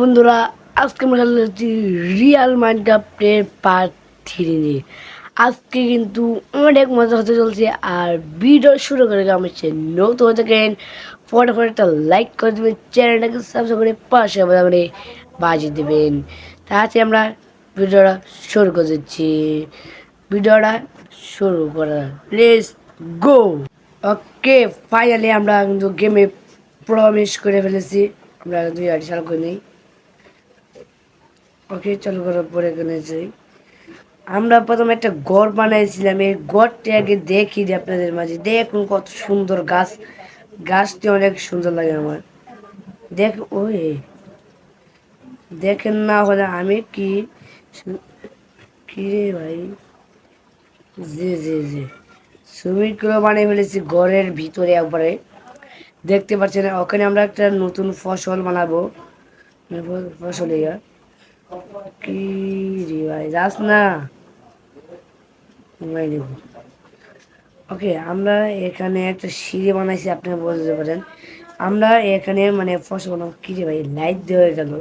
বন্ধুরা, আজকে আমরা খেলা হচ্ছি রিয়াল মাইনক্রাফ্টের পার্ট থ্রি নিয়ে। আজকে কিন্তু অনেক মজা হতে চলছে আর ভিডিও শুরু করে আমি হচ্ছে নতুন হয়ে থাকেন, ফটাফট একটা লাইক করে দেবেন, চ্যানেলটাকে সাবস্ক্রাইব করে পাশে করে বাজিয়ে দেবেন। তাতে আমরা ভিডিওটা শুরু করে দিচ্ছি। ভিডিওটা শুরু করা। প্লিজ গো ওকে ফাইনালি আমরা কিন্তু গেমে প্রবেশ করে ফেলেছি। আমরা দুই আড়ি সাল করে নিই ওকে, চালু করার পরে এখানে যাই। আমরা প্রথমে একটা ঘর বানাইছিলাম। এই ঘরটি আগে দেখি আপনাদের মাঝে। দেখুন কত সুন্দর গাছ। গাছটি অনেক সুন্দর লাগে আমার। দেখ, ওই দেখেন না হলে আমি কি কি রে ভাই? জি জি জি। সুইমিং পুল বানিয়ে ফেলেছি ঘরের ভিতরে একবারে। দেখতে পাচ্ছেন, ওখানে আমরা একটা নতুন ফসল বানাবো। ফসল ইয়া। কি রে ভাই, যাস না। ওকে আমরা এখানে একটা সিঁড়ি বানাইছি, আপনি বলতে পারেন। আমরা এখানে মানে ফসল কি রে ভাই লাইট দেওয়া গেল।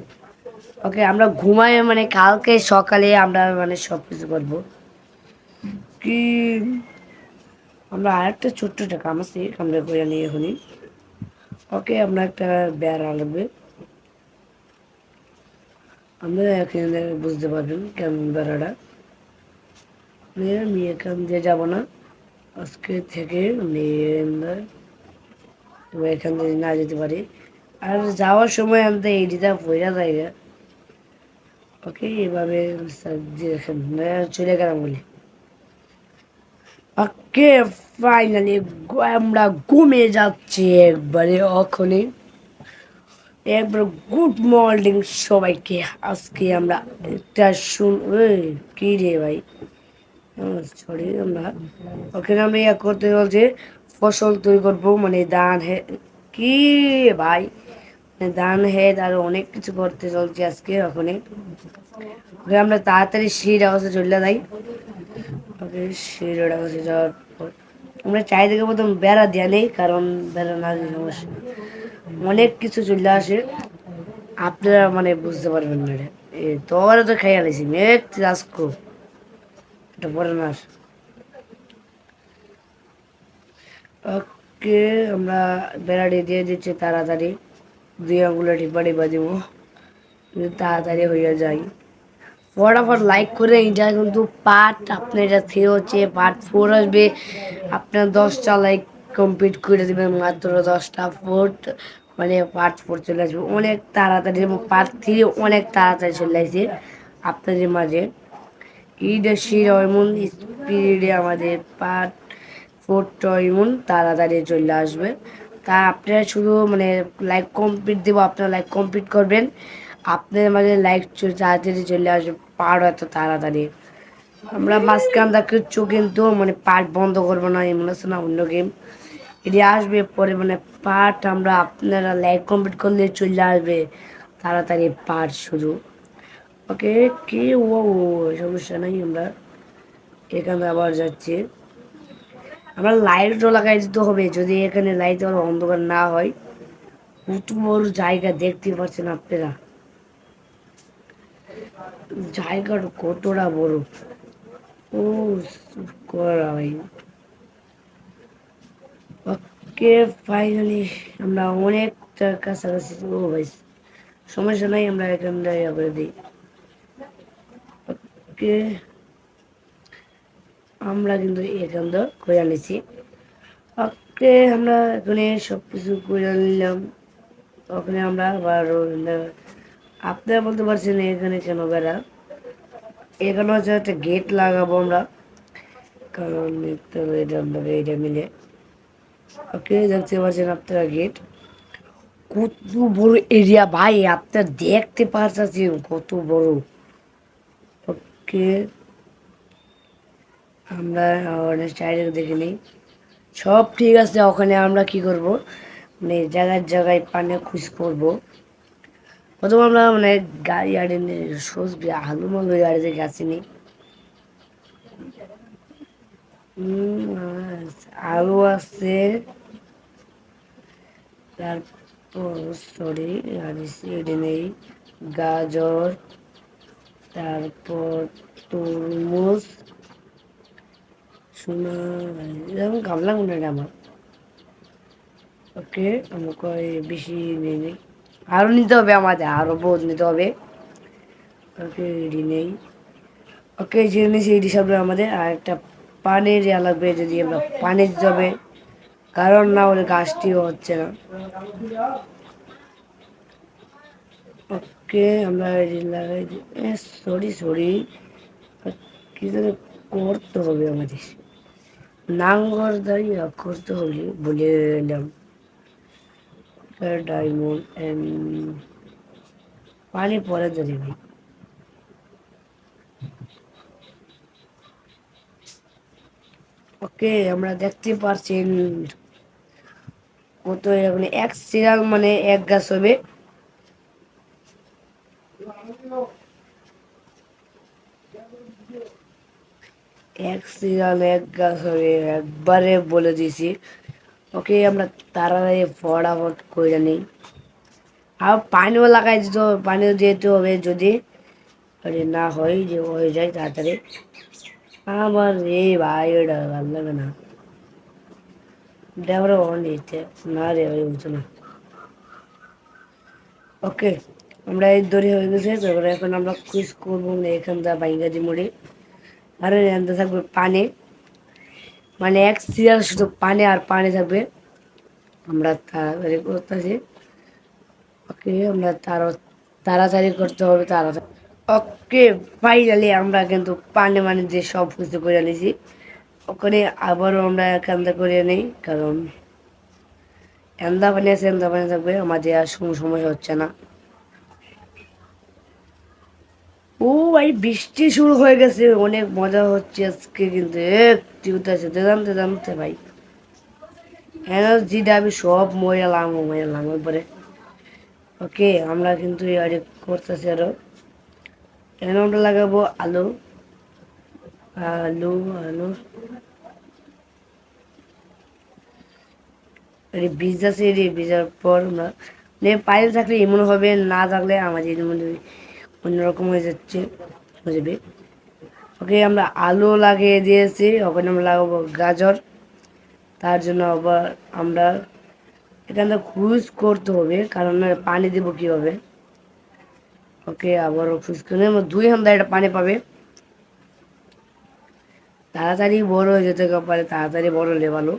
ওকে আমরা ঘুমাই মানে কালকে সকালে আমরা মানে সব কিছু করব। কি? আমরা আরেকটা ছোট্ট একটা কাম আছে কামড়ে করে নিই এখনই। ওকে আমরা একটা বেড়া লাগবে আমরা এখানে বুঝতে পারবেন কেমন বেড়াটা আমি এখান দিয়ে যাব না। আজকে থেকে এখান দিয়ে না যেতে পারি। আর যাওয়ার সময় আনতে এইটিটা পয়সা যায় ওকে, এভাবে চলে গেলাম বলি। ওকে ফাইনালি আমরা ঘুমিয়ে যাচ্ছি একবারে ওখানে একবার গুড মর্নিং সবাইকে। আজকে আমরা একটা শুন কি রে ভাই? সরি আমরা ওখানে আমরা ইয়া করতে বলছে ফসল তৈরি করব মানে ধান হে কি ভাই? মানে ধান হেদ আর অনেক কিছু করতে চলছে আজকে ওখানে। ওখানে আমরা তাড়াতাড়ি শির কাছে চলে যাই। ওকে শির কাছে যাওয়ার পর আমরা চারিদিকে প্রথম বেড়া দেওয়া নেই, কারণ বেড়া না সমস্যা অনেক কিছু চলে আসে। আপনারা মানে বুঝতে পারবেন না রে এ, তোরা তো খাইয়া নিছি মেঘ আজকো এটা পরে না ওকে, আমরা বেড়াটি দিয়ে দিচ্ছি তাড়াতাড়ি। দুই আঙুলে টিপা দিব। তাড়াতাড়ি হয়ে যায়। ফটাফট লাইক করে এটা কিন্তু পার্ট আপনার, এটা থ্রি হচ্ছে পার্ট ফোর আসবে। আপনার দশটা লাইক কমপ্লিট করে দেবেন, মাত্র দশটা ফুট মানে পার্ট ফোর চলে আসবে। অনেক তাড়াতাড়ি পার্ট থ্রি অনেক তাড়াতাড়ি চলে আসছে আপনাদের মাঝে। ইডে শির এমন স্পিডে আমাদের পার্ট ফোরটা এমন তাড়াতাড়ি চলে আসবে। তা আপনারা শুধু মানে লাইক কমপ্লিট দেবো, আপনারা লাইক কমপ্লিট করবেন। আপনাদের মাঝে লাইক তাড়াতাড়ি চলে আসবে পারো এত তাড়াতাড়ি। আমরা মাঝখান কিচ্ছু কিন্তু মানে পার্ট বন্ধ করব না, এমন আছে না অন্য গেম এটি আসবে পরে মানে পার্ট আমরা আপনারা লাইক কমপ্লিট করলে চলে আসবে। তাড়াতাড়ি পার্ট শুধু ওকে কে ও সমস্যা নাই আমরা। এখানে আবার যাচ্ছি। আমরা লাইটও লাগাই দিতে হবে, যদি এখানে লাইট অন্ধকার না হয়। কত বড় জায়গা দেখতে পাচ্ছেন আপনারা? জায়গাটা কতটা বড়? ও করা ভাই ওকে ফাইনালি আমরা অনেকটা কাছাকাছি ও ভাই সমস্যা নাই আমরা এখানটা ইয়ে করে দিই ওকে আমরা কিন্তু এখান এখানটা করে নিছি ওকে আমরা এখানে সব কিছু করে নিলাম ওখানে আমরা আবার আপনারা বলতে পারছেন এখানে কেন বেড়া এখানে হচ্ছে একটা গেট লাগাবো আমরা কারণ এটা আমরা এটা মিলে ওকে, দেখতে পাচ্ছেন আপনারা গেট। কত বড় এরিয়া ভাই, আপনার দেখতে পাচ্ছেন কত বড়। ওকে, আমরা চারিদিকে দেখে নিই। সব ঠিক আছে, ওখানে আমরা কি করব? মানে জায়গায় জায়গায় পানি খুঁজ করব। প্রথম আমরা মানে গাড়ি আড়ে সজবে আলু মালু গাড়িতে গেছিনি আলু আছে তারপর সরি সিঁড়ি নেই গাজর তারপর তরমুজ শোনা এরকম গামলা হয় আমার ওকে আমাকে বেশি নিয়ে নিই আরও নিতে হবে আমাদের আরও বহুত নিতে হবে ওকে রেডি নেই ওকে যে নিয়েছি এটি সব আমাদের আর একটা পানির ইয়া লাগবে যদি আমরা পানির হবে কারণ না হলে গাছটিও হচ্ছে না। ওকে, আমরা লাগাই সরি সরি কি যেন করতে হবে আমাদের। নাঙ্গর দাঁড়িয়ে করতে হবে বলে এলাম। ডায়মন্ড পানি পরে ধরে ওকে, আমরা দেখতে পারছেন কত এরকম এক সিরিয়াল মানে এক গাছ হবে। এক সিরিয়াল, এক গাছ হবে, একবারে বলে দিয়েছি। ওকে, আমরা তাড়াতাড়ি ফটাফট করে নিই। আর পানিও লাগাই দিতে হবে, পানিও দিতে হবে যদি না হয়, যে হয়ে যায় তাড়াতাড়ি। আমার এই ভাই ওটা ভালো লাগে না ডেবরা অন দিতে না রে ভাই বুঝছ না ওকে আমরা এই দড়ি হয়ে গেছে তারপরে এখন আমরা কুইজ করব এখান থেকে বাইঙ্গাজি মুড়ি আর এখানটা থাকবে পানি মানে এক সিরিয়াল শুধু পানি আর পানি থাকবে আমরা তাড়াতাড়ি করতেছি ওকে আমরা তারা তাড়াতাড়ি করতে হবে তাড়াতাড়ি ওকে ফাইনালি আমরা কিন্তু পানি মানে যে সব কিছু করে নিয়েছি ওখানে আবারও আমরা এখানটা করে নিই, কারণ এন্দা পানি আছে এন্দা পানি থাকবে আমাদের আর সমস্যা হচ্ছে না। ও ভাই, বৃষ্টি শুরু হয়ে গেছে, অনেক মজা হচ্ছে আজকে কিন্তু। একটি উঠেছে জানতে জানতে ভাই। এনার্জিটা আমি সব মরেলাম মরেলাম এরপরে ওকে, আমরা কিন্তু করতেছি আরও। এখানে লাগাবো আলু আলু আলু। বীজ আছে রে বীজার পর আমরা মানে পাইল থাকলে এমন হবে, না থাকলে আমাদের মধ্যে অন্যরকম হয়ে যাচ্ছে যাবে ওকে, আমরা আলু লাগিয়ে দিয়েছি ওখানে আমরা লাগাবো গাজর। তার জন্য আবার আমরা এখানে খুঁজ করতে হবে, কারণ পানি দেবো কীভাবে? ওকে আবার অফিস করে দুই হামদা এটা পানি পাবে। তাড়াতাড়ি বড় হয়ে যেতে পারে তাড়াতাড়ি বড় হলে ভালো।